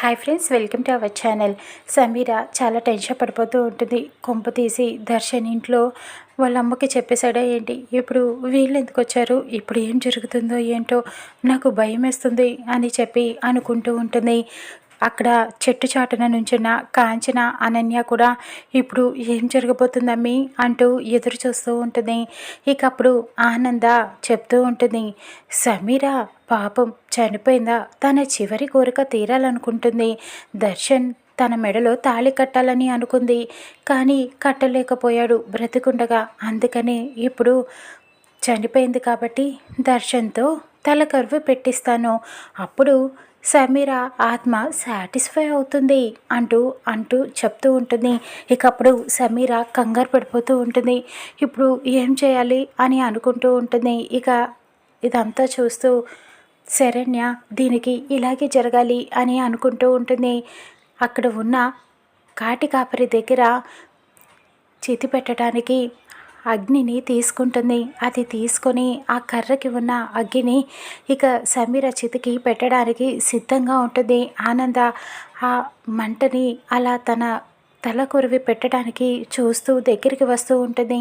Hi friends welcome to our channel. Sameera చాలా tension పడిపోతూ ఉంటుంది. కొంప తీసి దర్శన్ ఇంట్లో వాళ్ళ అమ్మకి చెప్పేశాడా ఏంటి? ఇప్పుడు వీళ్ళు ఎందుకు వచ్చారు? ఇప్పుడు ఏం జరుగుతుందో ఏంటో నాకు భయం వేస్తుంది అని చెప్పి అనుకుంటూ ఉంటుంది. అక్కడ చెట్టు చాటున నుంచున్న కాంచన అనన్య కూడా ఇప్పుడు ఏం జరగబోతుందమ్మి అంటూ ఎదురు చూస్తూ ఉంటుంది. ఇక అప్పుడు ఆనంద చెప్తూ ఉంటుంది. సమీర పాపం చనిపోయిందా? తన చివరి కోరిక తీరాలనుకుంటుంది. దర్శన్ తన మెడలో తాళి కట్టాలని అనుకుంది. కానీ కట్టలేకపోయాడు బ్రతికుండగా. అందుకని ఇప్పుడు చనిపోయింది కాబట్టి దర్శన్తో తల కరువు పెట్టిస్తాను. అప్పుడు సమీర ఆత్మ సాటిస్ఫై అవుతుంది అంటూ అంటూ చెప్తూ ఉంటుంది. ఇక అప్పుడు సమీర కంగారు పడిపోతూ ఉంటుంది. ఇప్పుడు ఏం చేయాలి అని అనుకుంటూ ఉంటుంది. ఇక ఇదంతా చూస్తూ శరణ్య దీనికి ఇలాగే జరగాలి అని అనుకుంటూ ఉంటుంది. అక్కడ ఉన్న కాటి కాపరి దగ్గర చితి పెట్టడానికి అగ్నిని తీసుకుంటుంది. అది తీసుకొని ఆ కర్రకి ఉన్న అగ్గిని ఇక సమీర చితికి పెట్టడానికి సిద్ధంగా ఉంటుంది. ఆనంద ఆ మంటని అలా తన తల కొరివి పెట్టడానికి చూస్తూ దగ్గరికి వస్తూ ఉంటుంది.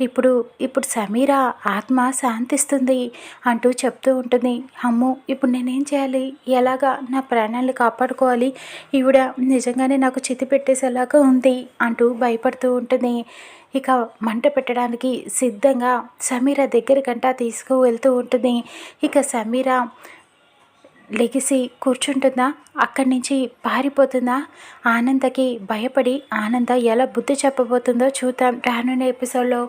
ఇప్పుడు ఇప్పుడు సమీర ఆత్మ శాంతిస్తుంది అంటూ చెప్తూ ఉంటుంది. అమ్మో ఇప్పుడు నేనేం చేయాలి? ఎలాగా నా ప్రాణాలను కాపాడుకోవాలి? ఈవిడ నిజంగానే నాకు చితి పెట్టేసేలాగా ఉంది అంటూ భయపడుతూ ఉంటుంది. ఇక మంట పెట్టడానికి సిద్ధంగా సమీర దగ్గరికంట తీసుకు వెళ్తూ ఉంటుంది. ఇక సమీర లెగిసి కూర్చుంటుందా? అక్కడి నుంచి పారిపోతుందా? ఆనందకి భయపడి ఆనంద ఎలా బుద్ధి చెప్పబోతుందో చూద్దాం రానున్న ఎపిసోడ్లో.